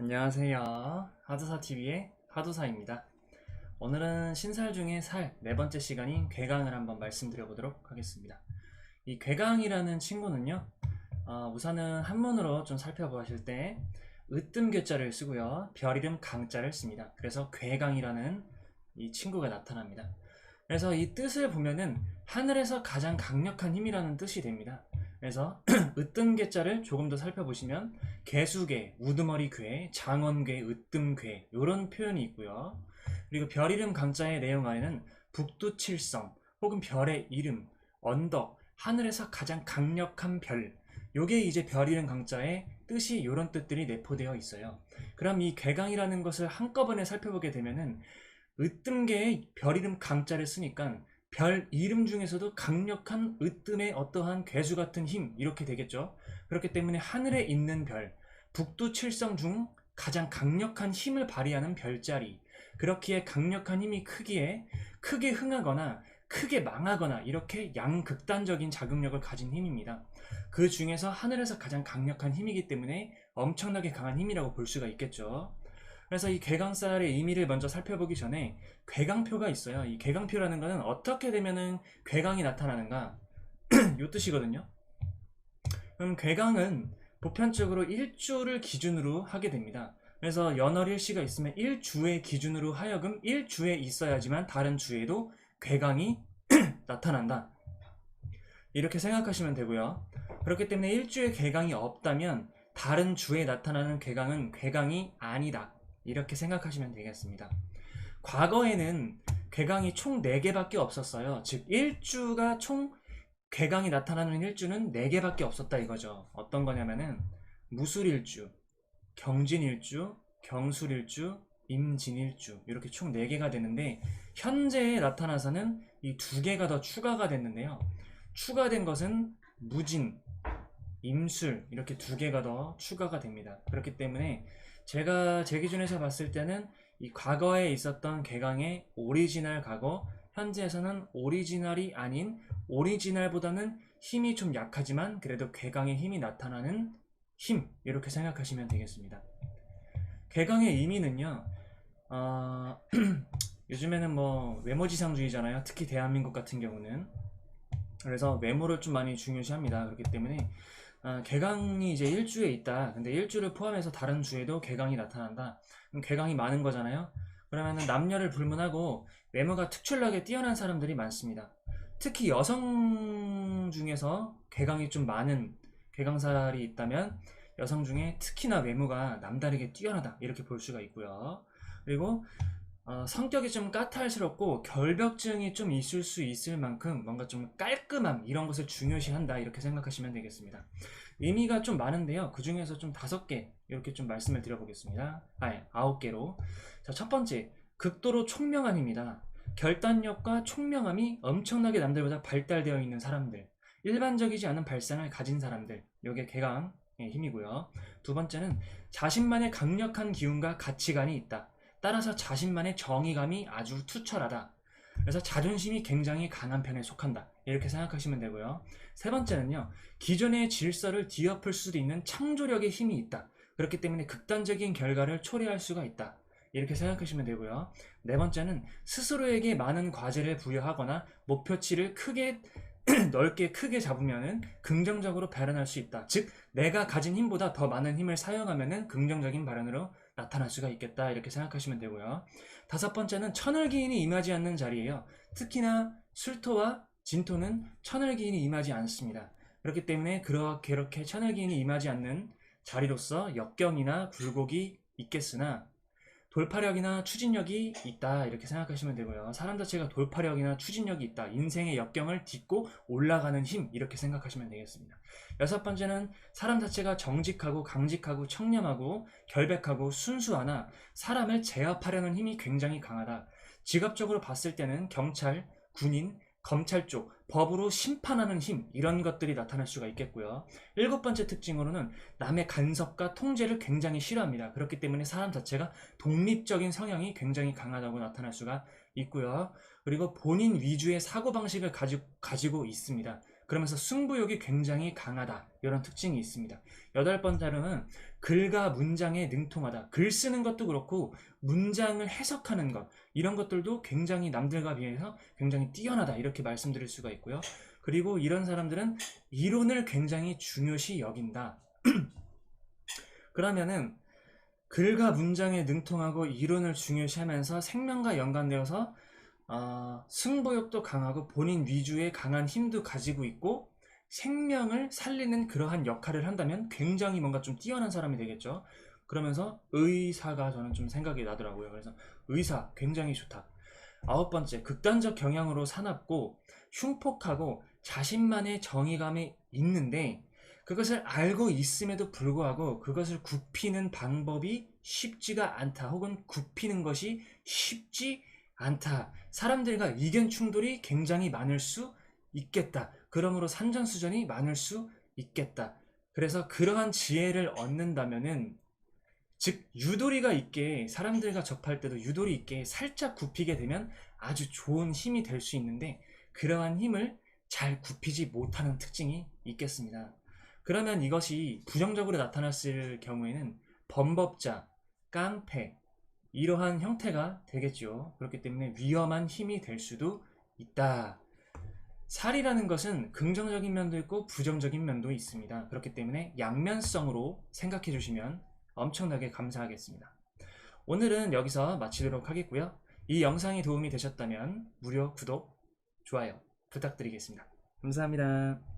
안녕하세요. 하두사TV의 하두사입니다. 오늘은 신살 중에 살 네 번째 시간인 괴강을 한번 말씀드려보도록 하겠습니다. 이 괴강이라는 친구는요, 어, 우선은 한문으로 좀 살펴보실 때 으뜸 괴자를 쓰고요, 별 이름 강자를 씁니다. 그래서 괴강이라는 이 친구가 나타납니다. 그래서 이 뜻을 보면은 하늘에서 가장 강력한 힘이라는 뜻이 됩니다. 그래서 으뜸괴자를 조금 더 살펴보시면 개수괴, 우두머리괴, 장원괴, 으뜸괴 이런 표현이 있고요. 그리고 별 이름 강자의 내용 안에는 북두칠성 혹은 별의 이름, 언덕, 하늘에서 가장 강력한 별 요게 이제 별 이름 강자의 뜻이 이런 뜻들이 내포되어 있어요. 그럼 이 괴강이라는 것을 한꺼번에 살펴보게 되면은 으뜸계의 별 이름 강자를 쓰니까 별 이름 중에서도 강력한 으뜸의 어떠한 괴수 같은 힘 이렇게 되겠죠. 그렇기 때문에 하늘에 있는 별, 북두 칠성 중 가장 강력한 힘을 발휘하는 별자리. 그렇기에 강력한 힘이 크기에 크게 흥하거나 크게 망하거나 이렇게 양극단적인 자극력을 가진 힘입니다. 그 중에서 하늘에서 가장 강력한 힘이기 때문에 엄청나게 강한 힘이라고 볼 수가 있겠죠. 그래서 이 괴강살의 의미를 먼저 살펴보기 전에 괴강표가 있어요. 이 괴강표라는 것은 어떻게 되면은 괴강이 나타나는가? 요 뜻이거든요. 그럼 괴강은 보편적으로 일주를 기준으로 하게 됩니다. 그래서 연월 일시가 있으면 일주의 기준으로 하여금 일주에 있어야지만 다른 주에도 괴강이 나타난다. 이렇게 생각하시면 되고요. 그렇기 때문에 일주에 괴강이 없다면 다른 주에 나타나는 괴강은 괴강이 아니다. 이렇게 생각하시면 되겠습니다. 과거에는 괴강이 총 4개밖에 없었어요. 즉, 일주가 총 괴강이 나타나는 일주는 4개밖에 없었다 이거죠. 어떤 거냐면은 무술일주, 경진일주, 경술일주, 임진일주 이렇게 총 4개가 되는데 현재에 나타나서는 이 두 개가 더 추가가 됐는데요. 추가된 것은 무진, 임술 이렇게 두 개가 더 추가가 됩니다. 그렇기 때문에 제가 제 기준에서 봤을 때는 이 과거에 있었던 개강의 오리지널 과거 현재에서는 오리지널이 아닌 오리지널보다는 힘이 좀 약하지만 그래도 괴강의 힘이 나타나는 힘 이렇게 생각하시면 되겠습니다. 괴강의 의미는요. 어, 요즘에는 뭐 외모지상주의잖아요. 특히 대한민국 같은 경우는 그래서 외모를 좀 많이 중요시합니다. 그렇기 때문에 어, 개강이 이제 일주에 있다. 근데 일주를 포함해서 다른 주에도 개강이 나타난다. 그럼 개강이 많은 거잖아요. 그러면 남녀를 불문하고 외모가 특출나게 뛰어난 사람들이 많습니다. 특히 여성 중에서 개강이 좀 많은 개강살이 있다면 여성 중에 특히나 외모가 남다르게 뛰어나다 이렇게 볼 수가 있고요. 그리고 어, 성격이 좀 까탈스럽고 결벽증이 좀 있을 수 있을 만큼 뭔가 좀 깔끔함 이런 것을 중요시한다 이렇게 생각하시면 되겠습니다. 의미가 좀 많은데요. 그 중에서 좀 다섯 개 이렇게 좀 말씀을 드려보겠습니다. 아니 아홉 개로. 자, 첫 번째 극도로 총명함입니다. 결단력과 총명함이 엄청나게 남들보다 발달되어 있는 사람들. 일반적이지 않은 발상을 가진 사람들. 요게 개강의 힘이고요. 두 번째는 자신만의 강력한 기운과 가치관이 있다. 따라서 자신만의 정의감이 아주 투철하다. 그래서 자존심이 굉장히 강한 편에 속한다. 이렇게 생각하시면 되고요. 세 번째는요, 기존의 질서를 뒤엎을 수도 있는 창조력의 힘이 있다. 그렇기 때문에 극단적인 결과를 초래할 수가 있다. 이렇게 생각하시면 되고요. 네 번째는 스스로에게 많은 과제를 부여하거나 목표치를 크게 넓게 크게 잡으면은 긍정적으로 발현할 수 있다. 즉, 내가 가진 힘보다 더 많은 힘을 사용하면은 긍정적인 발현으로 나타날 수가 있겠다. 이렇게 생각하시면 되고요. 다섯 번째는 천을기인이 임하지 않는 자리예요. 특히나 술토와 진토는 천을기인이 임하지 않습니다. 그렇기 때문에 그렇게 이렇게 천을기인이 임하지 않는 자리로서 역경이나 굴곡이 있겠으나 돌파력이나 추진력이 있다 이렇게 생각하시면 되고요. 사람 자체가 돌파력이나 추진력이 있다. 인생의 역경을 딛고 올라가는 힘 이렇게 생각하시면 되겠습니다. 여섯 번째는 사람 자체가 정직하고 강직하고 청렴하고 결백하고 순수하나 사람을 제압하려는 힘이 굉장히 강하다. 직업적으로 봤을 때는 경찰, 군인, 검찰 쪽 법으로 심판하는 힘 이런 것들이 나타날 수가 있겠고요. 일곱 번째 특징으로는 남의 간섭과 통제를 굉장히 싫어합니다. 그렇기 때문에 사람 자체가 독립적인 성향이 굉장히 강하다고 나타날 수가 있고요. 그리고 본인 위주의 사고방식을 가지, 가지고 있습니다. 그러면서 승부욕이 굉장히 강하다. 이런 특징이 있습니다. 여덟 번째로는 글과 문장에 능통하다. 글 쓰는 것도 그렇고 문장을 해석하는 것 이런 것들도 굉장히 남들과 비해서 굉장히 뛰어나다 이렇게 말씀드릴 수가 있고요. 그리고 이런 사람들은 이론을 굉장히 중요시 여긴다. 그러면은 글과 문장에 능통하고 이론을 중요시하면서 생명과 연관되어서 어, 승부욕도 강하고 본인 위주의 강한 힘도 가지고 있고 생명을 살리는 그러한 역할을 한다면 굉장히 뭔가 좀 뛰어난 사람이 되겠죠. 그러면서 의사가 저는 좀 생각이 나더라고요. 그래서 의사 굉장히 좋다. 아홉 번째, 극단적 경향으로 사납고 흉폭하고 자신만의 정의감이 있는데 그것을 알고 있음에도 불구하고 그것을 굽히는 방법이 쉽지가 않다. 혹은 굽히는 것이 쉽지 않다. 사람들과 의견 충돌이 굉장히 많을 수 있겠다. 그러므로 산전수전이 많을 수 있겠다. 그래서 그러한 지혜를 얻는다면은 즉 유도리가 있게 사람들과 접할 때도 유도리 있게 살짝 굽히게 되면 아주 좋은 힘이 될 수 있는데 그러한 힘을 잘 굽히지 못하는 특징이 있겠습니다. 그러면 이것이 부정적으로 나타났을 경우에는 범법자, 깡패 이러한 형태가 되겠죠. 그렇기 때문에 위험한 힘이 될 수도 있다. 살이라는 것은 긍정적인 면도 있고 부정적인 면도 있습니다. 그렇기 때문에 양면성으로 생각해 주시면 엄청나게 감사하겠습니다. 오늘은 여기서 마치도록 하겠고요. 이 영상이 도움이 되셨다면 무료 구독, 좋아요 부탁드리겠습니다. 감사합니다.